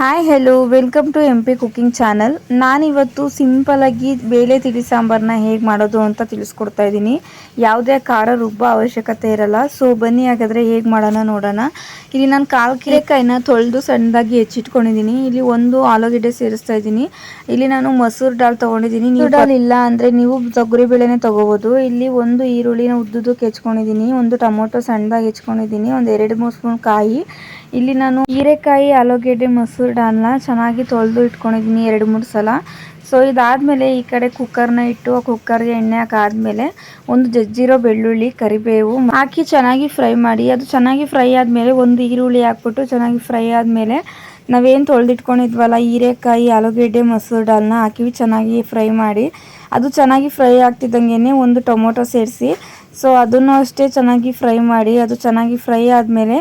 Hi hello welcome to M P cooking channel ನಾನಿವತ್ತು ಸಿಂಪಲಾಗಿ ಬೇಳೆ ತಿಳಿ ಸಾಂಬಾರನ್ನ ಹೇಗೆ ಮಾಡೋದು ಅಂತ ತಿಳಿಸ್ಕೊಡ್ತಾ ಇದ್ದೀನಿ. ಯಾವುದೇ ಖಾರ ರುಬ್ಬ ಅವಶ್ಯಕತೆ ಇರಲ್ಲ. ಸೊ ಬನ್ನಿ ಹಾಗಾದರೆ ಹೇಗೆ ಮಾಡೋಣ ನೋಡೋಣ. ಇಲ್ಲಿ ನಾನು ಕಾಲು ಕಿರೆಕಾಯಿನ ತೊಳೆದು ಸಣ್ಣದಾಗಿ ಹೆಚ್ಚಿಟ್ಕೊಂಡಿದ್ದೀನಿ. ಇಲ್ಲಿ ಒಂದು ಆಲೂಗಡ್ಡೆ ಸೇರಿಸ್ತಾ ಇದ್ದೀನಿ. ಇಲ್ಲಿ ನಾನು ಮಸೂರ್ ಡಾಲ್ ತೊಗೊಂಡಿದ್ದೀನಿ. ನೀವು ಡಾಲ್ ಇಲ್ಲ ಅಂದರೆ ನೀವು ತೊಗರಿ ಬೇಳೆನೇ ತೊಗೋಬೋದು. ಇಲ್ಲಿ ಒಂದು ಈರುಳ್ಳಿನ ಉದ್ದುದಕ್ಕೆ ಹೆಚ್ಕೊಂಡಿದ್ದೀನಿ ಒಂದು ಟೊಮೊಟೊ ಸಣ್ಣದಾಗಿ ಹೆಚ್ಕೊಂಡಿದ್ದೀನಿ ಒಂದು ಎರಡು ಮೂರು ಸ್ಪೂನ್ ಕಾಯಿ. ಇಲ್ಲಿ ನಾನು ಹೀರೆಕಾಯಿ ಆಲೂಗೆಡ್ಡೆ ಮಸೂರ್ ದಾಲ್ನ ಚೆನ್ನಾಗಿ ತೊಳೆದು ಇಟ್ಕೊಂಡಿದ್ದೀನಿ ಎರಡು ಮೂರು ಸಲ. ಸೊ ಇದಾದಮೇಲೆ ಈ ಕಡೆ ಕುಕ್ಕರ್ನ ಇಟ್ಟು, ಆ ಕುಕ್ಕರ್ಗೆ ಎಣ್ಣೆ ಹಾಕಾದ್ಮೇಲೆ ಒಂದು ಜಜ್ಜಿರೋ ಬೆಳ್ಳುಳ್ಳಿ, ಕರಿಬೇವು ಹಾಕಿ ಚೆನ್ನಾಗಿ ಫ್ರೈ ಮಾಡಿ. ಅದು ಚೆನ್ನಾಗಿ ಫ್ರೈ ಆದಮೇಲೆ ಒಂದು ಈರುಳ್ಳಿ ಹಾಕ್ಬಿಟ್ಟು ಚೆನ್ನಾಗಿ ಫ್ರೈ ಆದಮೇಲೆ ನಾವೇನು ತೊಳೆದಿಟ್ಕೊಂಡಿದ್ವಲ್ಲ, ಹೀರೆಕಾಯಿ, ಆಲೂಗೆಡ್ಡೆ, ಮೊಸರು ಡಾಲ್ನ ಹಾಕಿ ಚೆನ್ನಾಗಿ ಫ್ರೈ ಮಾಡಿ. ಅದು ಚೆನ್ನಾಗಿ ಫ್ರೈ ಆಗ್ತಿದ್ದಂಗೆ ಒಂದು ಟೊಮೊಟೊ ಸೇರಿಸಿ ಸೊ ಅದನ್ನು ಅಷ್ಟೇ ಚೆನ್ನಾಗಿ ಫ್ರೈ ಮಾಡಿ, ಅದು ಚೆನ್ನಾಗಿ ಫ್ರೈ ಆದಮೇಲೆ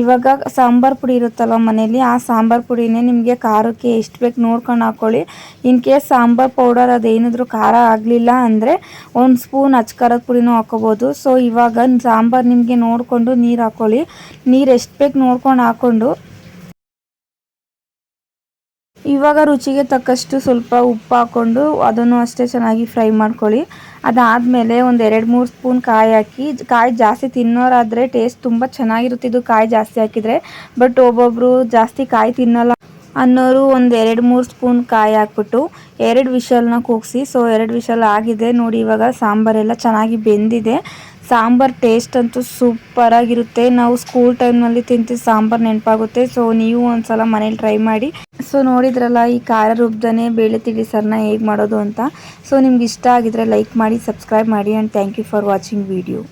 ಇವಾಗ ಸಾಂಬಾರು ಪುಡಿ ಇರುತ್ತಲ್ಲ ಮನೇಲಿ ಆ ಸಾಂಬಾರು ಪುಡಿನೇ ನಿಮಗೆ ಖಾರಕ್ಕೆ ಎಷ್ಟು ಬೇಕು ನೋಡ್ಕೊಂಡು ಹಾಕ್ಕೊಳ್ಳಿ ಇನ್ ಕೇಸ್ ಸಾಂಬಾರು ಪೌಡರ್ ಅದೇನಿದ್ರು ಖಾರ ಆಗಲಿಲ್ಲ ಅಂದರೆ ಒಂದು ಸ್ಪೂನ್ ಅಚ್ಕಾರದ ಪುಡಿನೂ ಹಾಕೋಬೋದು. ಸೊ ಇವಾಗ ಸಾಂಬಾರು ನಿಮಗೆ ನೋಡಿಕೊಂಡು ನೀರು ಹಾಕ್ಕೊಳ್ಳಿ ನೀರು ಎಷ್ಟು ಬೇಕು ನೋಡ್ಕೊಂಡು ಹಾಕ್ಕೊಂಡು ಇವಾಗ ರುಚಿಗೆ ತಕ್ಕಷ್ಟು ಸ್ವಲ್ಪ ಉಪ್ಪು ಹಾಕ್ಕೊಂಡು ಅದನ್ನು ಅಷ್ಟೇ ಚೆನ್ನಾಗಿ ಫ್ರೈ ಮಾಡ್ಕೊಳ್ಳಿ. ಅದಾದಮೇಲೆ ಒಂದು ಎರಡು, ಮೂರು ಸ್ಪೂನ್ ಕಾಯಿ ಹಾಕಿ, ಕಾಯಿ ಜಾಸ್ತಿ ತಿನ್ನೋರಾದರೆ ಟೇಸ್ಟ್ ತುಂಬ ಚೆನ್ನಾಗಿರುತ್ತೆ ಇದು ಕಾಯಿ ಜಾಸ್ತಿ ಹಾಕಿದರೆ. ಬಟ್ ಒಬ್ಬೊಬ್ಬರು ಜಾಸ್ತಿ ಕಾಯಿ ತಿನ್ನಲ್ಲ ಅನ್ನೋರು ಒಂದು ಎರಡು, ಮೂರು ಸ್ಪೂನ್ ಕಾಯಿ ಹಾಕ್ಬಿಟ್ಟು ಎರಡು ವಿಷಲ್ನ ಕೂಗಿಸಿ. ಸೊ ಎರಡು ವಿಷಲ್ ಆಗಿದೆ. ನೋಡಿ ಇವಾಗ ಸಾಂಬಾರೆಲ್ಲ ಚೆನ್ನಾಗಿ ಬೆಂದಿದೆ. ಸಾಂಬಾರ್ ಟೇಸ್ಟ್ ಅಂತೂ ಸೂಪರಾಗಿರುತ್ತೆ ನಾವು ಸ್ಕೂಲ್ ಟೈಮ್ನಲ್ಲಿ ತಿಂತಿದ್ದ ಸಾಂಬಾರ್ ನೆನಪಾಗುತ್ತೆ. ಸೊ ನೀವು ಒಂದ್ಸಲ ಮನೇಲಿ ಟ್ರೈ ಮಾಡಿ. ಸೊ ನೋಡಿದ್ರಲ್ಲ, ಈ ಖಾರ ರುಬ್ದನೆ ಬೇಳೆ ತಿಳಿ ಸರ್ನ ಹೇಗೆ ಮಾಡೋದು ಅಂತ. ಸೊ ನಿಮ್ಗೆ ಇಷ್ಟ ಆಗಿದ್ರೆ ಲೈಕ್ ಮಾಡಿ ಸಬ್ಸ್ಕ್ರೈಬ್ ಮಾಡಿ and thank you for watching video